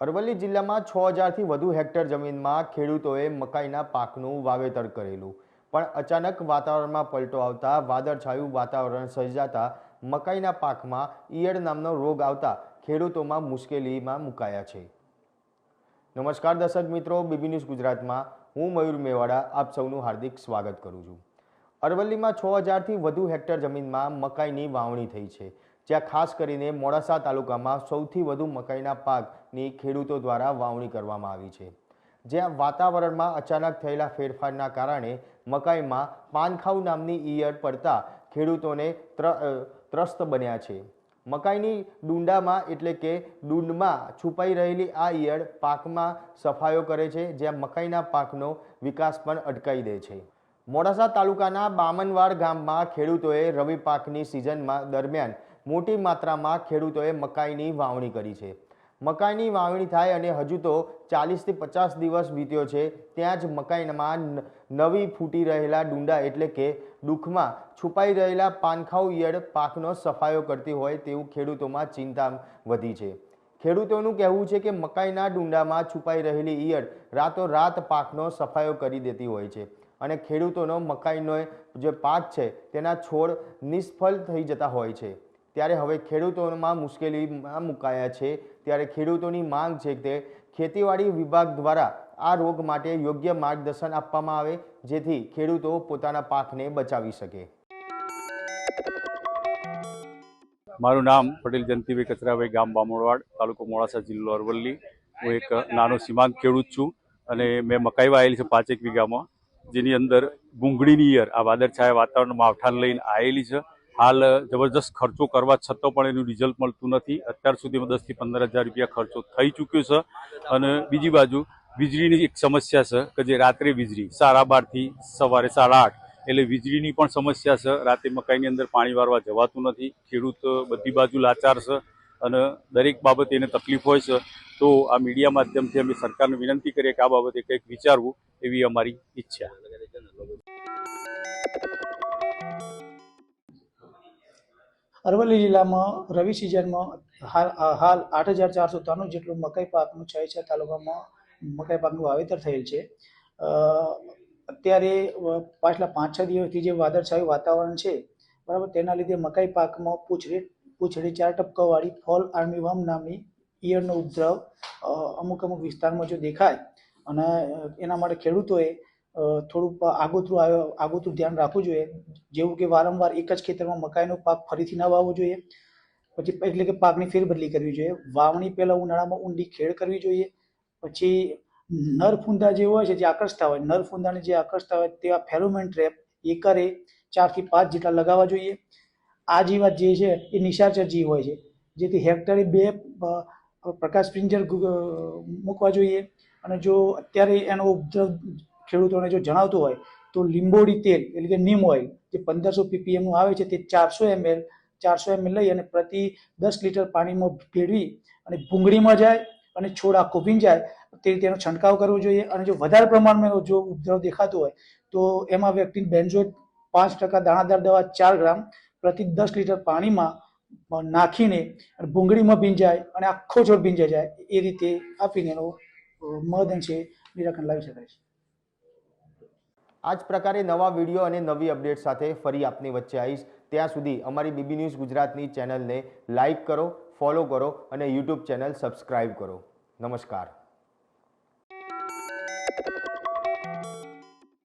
અરવલ્લી જિલ્લામાં છ હજારથી વધુ હેક્ટર જમીનમાં ખેડૂતોએ મકાઈના પાકનું વાવેતર કરેલું. પણ અચાનક વાતાવરણમાં પલટો આવતા, વાદળછાયું વાતાવરણ સર્જાતા, મકાઈના પાકમાં ઈયળ નામનો રોગ આવતા ખેડૂતોમાં મુશ્કેલીમાં મુકાયા છે. નમસ્કાર દર્શક મિત્રો, બીબી ન્યૂઝ ગુજરાતમાં હું મયુર મેવાડા આપ સૌનું હાર્દિક સ્વાગત કરું છું. અરવલ્લીમાં છ હજારથી વધુ હેક્ટર જમીનમાં મકાઈની વાવણી થઈ છે. જ્યાં ખાસ કરીને મોડાસા તાલુકામાં સૌથી વધુ મકાઈના પાકની ખેડૂતો દ્વારા વાવણી કરવામાં આવી છે. જ્યાં વાતાવરણમાં અચાનક થયેલા ફેરફારના કારણે મકાઈમાં પાનખાવ નામની ઈયળ પડતા ખેડૂતોને ત્ર ત્રસ્ત બન્યા છે. મકાઈની ડુંડામાં એટલે કે ડુંડમાં છુપાઈ રહેલી આ ઈયળ પાકમાં સફાયો કરે છે, જ્યાં મકાઈના પાકનો વિકાસ પણ અટકાઈ દે છે. મોડાસા તાલુકાના બામનવાડ ગામમાં ખેડૂતોએ રવિ પાકની સિઝનમાં દરમિયાન મોટી માત્રામાં ખેડૂતોએ મકાઈની વાવણી કરી છે. મકાઈની વાવણી થાય અને હજુ તો ચાલીસથી પચાસ દિવસ વીત્યો છે, ત્યાં જ મકાઈમાં નવી ફૂટી રહેલા ડુંડા એટલે કે દુઃખમાં છુપાઈ રહેલા પાનખાઉ ઈયળ પાકનો સફાયો કરતી હોય તેવું ખેડૂતોમાં ચિંતા વધી છે. ખેડૂતોનું કહેવું છે કે મકાઈના ડુંડામાં છુપાઈ રહેલી ઈયળ રાતોરાત પાકનો સફાયો કરી દેતી હોય છે અને ખેડૂતોનો મકાઈનો જે પાક છે તેના છોડ નિષ્ફળ થઈ જતા હોય છે. ત્યારે હવે ખેડૂતોમાં મુશ્કેલીમાં મુકાયા છે. ત્યારે ખેડૂતોની માંગ છે કે ખેતીવાડી વિભાગ દ્વારા આ રોગ માટે યોગ્ય માર્ગદર્શન આપવામાં આવે, જેથી ખેડૂતો પોતાના પાકને બચાવી શકે. મારું નામ પટેલ જયંતિભાઈ કચરાભાઈ, ગામ બામણવાડ તાલુકો મોડાસા જિલ્લો અરવલ્લી. હું એક નાનો સીમાંત ખેડૂત છું અને મેં મકાઈ વાયેલી છે પાંચેક વીઘામાં. જેની અંદર ગુંગળીની ઈયર, આ વાદળછાયા વાતાવરણમાં માવઠાને લઈને આવેલી છે. હાલ જબરજસ્ત ખર્ચો કરવા છતાં પણ એનું રિઝલ્ટ મળતું નથી. અત્યાર સુધીમાં દસથી પંદર હજાર રૂપિયા ખર્ચો થઈ ચૂક્યો છે. અને બીજી બાજુ વીજળીની એક સમસ્યા છે કે જે રાત્રે વીજળી સાડા બારથી સવારે સાડા આઠ એટલે વીજળીની પણ સમસ્યા છે. રાતે મકાઈની અંદર પાણી વારવા જવાતું નથી. ખેડૂત બધી બાજુ લાચાર છે અને દરેક બાબતે એને તકલીફ હોય છે. તો આ મીડિયા માધ્યમથી અમે સરકારને વિનંતી કરીએ કે આ બાબતે કંઈક વિચારવું એવી અમારી ઈચ્છા. અરવલ્લી જિલ્લામાં રવિ સિઝનમાં હાલ આઠ હજાર ચારસો ત્રાણું જેટલું મકાઈ પાકનું છ છ તાલુકામાં મકાઈ પાકનું વાવેતર થયેલ છે. અત્યારે પાછલા પાંચ છ દિવસથી જે વાદળછાયું વાતાવરણ છે, બરાબર, તેના લીધે મકાઈ પાકમાં પૂંછડી પૂંછડી ચાર ટપકાવાળી ફોલ આર્મીવર્મ નામની ઈયળનો ઉપદ્રવ અમુક અમુક વિસ્તારમાં જો દેખાય અને એના માટે ખેડૂતોએ અ, થોડુંક આગોતરું આગોતરું ધ્યાન રાખવું જોઈએ. જેવું કે વારંવાર એક જ ખેતરમાં મકાઈનો પાક ફરીથી ન વાવવો જોઈએ. પછી એટલે કે પાકની ફેરબદલી કરવી જોઈએ. વાવણી પહેલાં ઉનાળામાં ઊંડી ખેડ કરવી જોઈએ. પછી નર ફૂંદા જે હોય છે જે આકર્ષતા હોય નર ફૂંદાને જે આકર્ષતા હોય તેવા ફેરોમેન ટ્રેપ એકરે ચારથી પાંચ જેટલા લગાવવા જોઈએ. આ જીવાત જે છે એ નિશાચર જીવ હોય છે. જેથી હેક્ટરે બે પ્રકાશ પિંજર મૂકવા જોઈએ. અને જો અત્યારે એનો ઉપદ્રવ ખેડૂતોને જો જણાવતું હોય તો લીંબોડી તેલ એટલે કે નીમ ઓઇલ જે પંદરસો પીપીએમનું આવે છે તે ચારસો એમએલ ચારસો એમએલ લઈ અને પ્રતિ દસ લીટર પાણીમાં ભેળવી અને ભૂંગળીમાં જાય અને છોડ આખો ભીંજાય તે રીતે એનો છંટકાવ કરવો જોઈએ. અને જો વધારે પ્રમાણમાં જો ઉપદ્રવ દેખાતો હોય તો એમાં વ્યક્તિને બેન્ઝોઇટ પાંચ ટકા દાણાદાર દવા ચાર ગ્રામ પ્રતિ દસ લીટર પાણીમાં નાખીને ભૂંગળીમાં ભીંજાય અને આખો છોડ ભીંજાઈ જાય એ રીતે આપીને એનો અ, છે નિરાકરણ લાવી શકાય છે. આ જ પ્રકારે નવા વીડિયો અને નવી અપડેટ સાથે ફરી આપની વચ્ચે આવીશ. ત્યાં સુધી અમારી બીબી ન્યૂઝ ગુજરાતની ચેનલને લાઇક કરો, ફોલો કરો અને યુટ્યુબ ચેનલ સબસ્ક્રાઈબ કરો. નમસ્કાર.